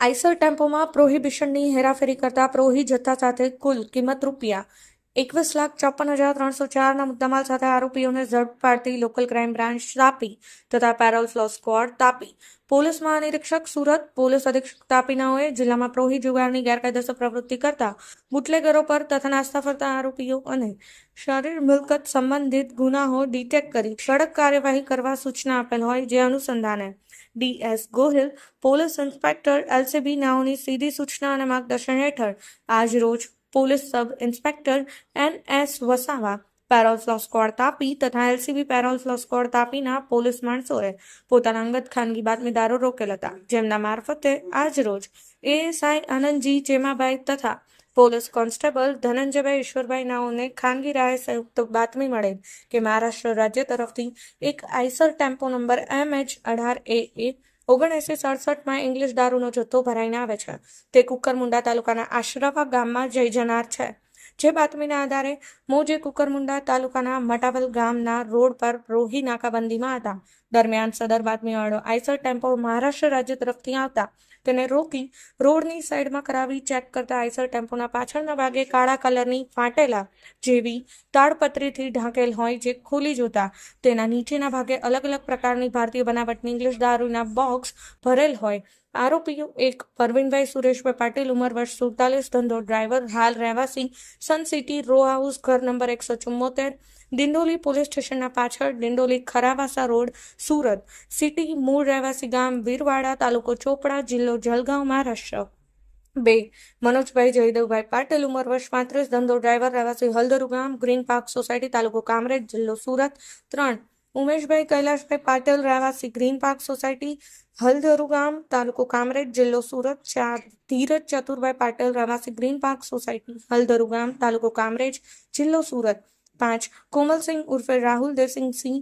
Eicher ટેમ્પોમાં પ્રોહિબિશનની હેરાફેરી કરતા પ્રોહી જથ્થા સાથે કુલ કિંમત રૂપિયા એકવીસ લાખ ચોપન હજાર ત્રણસો ચારના મુદ્દામાલ સાથે આરોપીઓને ઝડપ પાડતી લોકલ ક્રાઇમ બ્રાન્ચ તાપી તથા parole furlough squad Tapi. Police મહાનિરીક્ષક Surat police અધિક્ષક તાપીનાઓએ જિલ્લામાં પ્રોહી જુગારની ગેરકાયદેસર પ્રવૃત્તિ કરતા બુટલેગરો પર તથા નાસ્તા ફરતા આરોપીઓ અને શરીર મિલકત સંબંધિત ગુનાઓ ડિટેક્ટ કરી કડક કાર્યવાહી કરવા સૂચના આપેલ હોય જે અનુસંધાને DS Gohil, police inspector LCB નાઓની સીધી સૂચના અને માર્ગદર્શન હેઠળ આજ રોજ police sub inspector N S Vasava parole furlough squad Tapi તથા એલસીબી પેરોલ ફ્લો સ્ક્વોડ તાપીના પોલીસ માણસોએ પોતાના અંગત ખાનગી બાતમીદારો રોકેલ હતા. જેમના મારફતે આજ રોજ એએસઆઈ આનંદજી ચેમાભાઈ તથા પોલીસ કોન્સ્ટેબલ ધનંજયભાઈ ઈશ્વરભાઈ નાઓને ખાનગી રાહે સંયુક્ત બાતમી મળેલ કે મહારાષ્ટ્ર રાજ્ય તરફથી એક Eicher tempo number M H અઢાર એ એ ઓગણએંસી સડસઠમાં ઇંગ્લિશ દારૂનો જથ્થો ભરાઈને આવે છે. તે કુકરમુંડા તાલુકાના આશ્રવા ગામમાં જઈ જનાર છે. જે બાતમીના આધારે મોજે કુકરમુંડા તાલુકાના મટાવલ ગામના રોડ પર રોહી નાકાબંધીમાં હતા. દરમિયાન સદર બાતમીવાળો આઈસર ટેમ્પો મહારાષ્ટ્ર રાજ્ય તરફથી આવતા તેને રોકી રોડની સાઈડમાં કરાવી ચેક કરતા આઈસર ટેમ્પોના પાછળના ભાગે કાળા કલરની ફાટેલા જેવી તાડપત્રીથી ઢાંકેલ હોય જે ખુલી જોતા તેના નીચેના ભાગે અલગ અલગ પ્રકારની ભારતીય બનાવટની ઇંગ્લિશ દારૂના બોક્સ ભરેલ હોય. આરોપીઓ એક પરવીનભાઈ સુરેશભાઈ પાટીલ ઉંમર વર્ષ સુડતાલીસ, ધંધો ડ્રાઈવર, હાલ રહેવાસી, સન સિટી, રો હાઉસ, ઘર નંબર એકસો ચુમ્મોતેર દિંડોલી પોલીસ સ્ટેશનના પાછળ દિંડોલી ખરાવાસા રોડ, સુરત સિટી મૂળ રહેવાસી ગામ વીરવાડા તાલુકો ચોપડા જિલ્લો જલગાંવ મહારાષ્ટ્ર બે, મનોજભાઈ જયદેવભાઈ પાટીલ ઉંમર વર્ષ પાંત્રીસ, ધંધો ડ્રાઈવર રહેવાસી હલદરુ ગામ ગ્રીન પાર્ક સોસાયટી તાલુકો કામરેજ જિલ્લો સુરત. ત્રણ, ઉમેશભાઈ કૈલાશભાઈ પાટીલ રહેવાસી ગ્રીન પાર્ક સોસાયટી હલધરુ ગામ તાલુકો કામરેજ જિલ્લો સુરત. ચાર, ધીરજ ચતુરભાઈ પાટીલ રહેવાસી ગ્રીન પાર્ક સોસાયટી હલધરુ ગામ તાલુકો કામરેજ જિલ્લો સુરત. પાંચ. કોમલસિંહ ઉર્ફે રાહુલ દેવસિંહસિંહ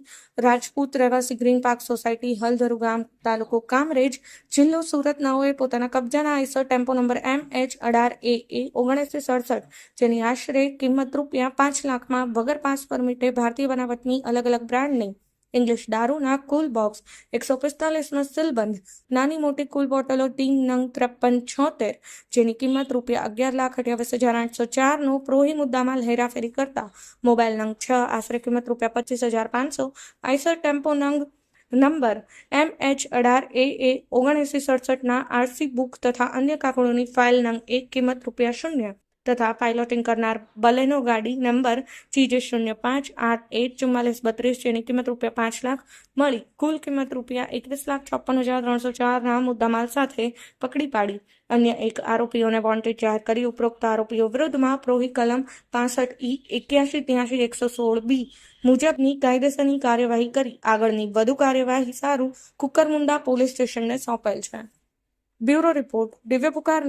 રાજપૂત રહેવાસી ગ્રીન પાર્ક સોસાયટી, હલધરુ ગામ તાલુકો કામરેજ. જિલ્લો સુરત નાઓએ પોતાના કબજાના Eicher tempo number M H અઢાર એ એ ઓગણીસો સડસઠ, જેની આશરે કિંમત રૂપિયા પાંચ લાખમાં વગર પાસ પરમિટે ભારતીય બનાવટની અલગ અલગ બ્રાન્ડની ઇંગ્લિશ દારૂના કુલ બોક્સ એકસો પિસ્તાલીસનો સીલબંધ નાની મોટી કુલ બોટલો તીન નંગ ત્રેપન છોતેર જેની કિંમત રૂપિયા અગિયાર લાખ અઠ્યાવીસ હજાર આઠસો ચારનો પ્રોહી મુદ્દામાં હેરાફેરી કરતા મોબાઈલ નંગ છ આશરે કિંમત રૂપિયા પચીસ હજાર પાંચસો આઈસર ટેમ્પો નંગ નંબર એમ એચ અઢાર એ એ ઓગણએંસી સડસઠના આરસી બુક તથા અન્ય કાગળોની ફાઇલ નંગ એક કિંમત રૂપિયા શૂન્ય તથા પાઇલોટિંગ કરનાર બલેનો ગાડી નંબર જીજે શૂન્ય પાંચ આઠ એક ચુમ્માલીસ બત્રીસ જેની કિંમત રૂપિયા પાંચ લાખ મળી. કુલ કિંમત રૂપિયા એકવીસ લાખ ચોપન હજાર ત્રણસો ચારના મુદ્દામાલ સાથે પકડી પાડી. અન્ય એક આરોપીઓને વોન્ટેડ જાહેર કરી. ઉપરોક્ત આરોપીઓ વિરુદ્ધમાં પ્રોહી કલમ પાસઠ ઈ એક્યાસી ત્યાસી એકસો સોળ બી મુજબની કાયદેસરની કાર્યવાહી કરી. આગળની વધુ કાર્યવાહી સારું કુકરમુંડા પોલીસ સ્ટેશનને સોંપેલ છે. બ્યુરો રિપોર્ટ, દિવ્ય પુકાર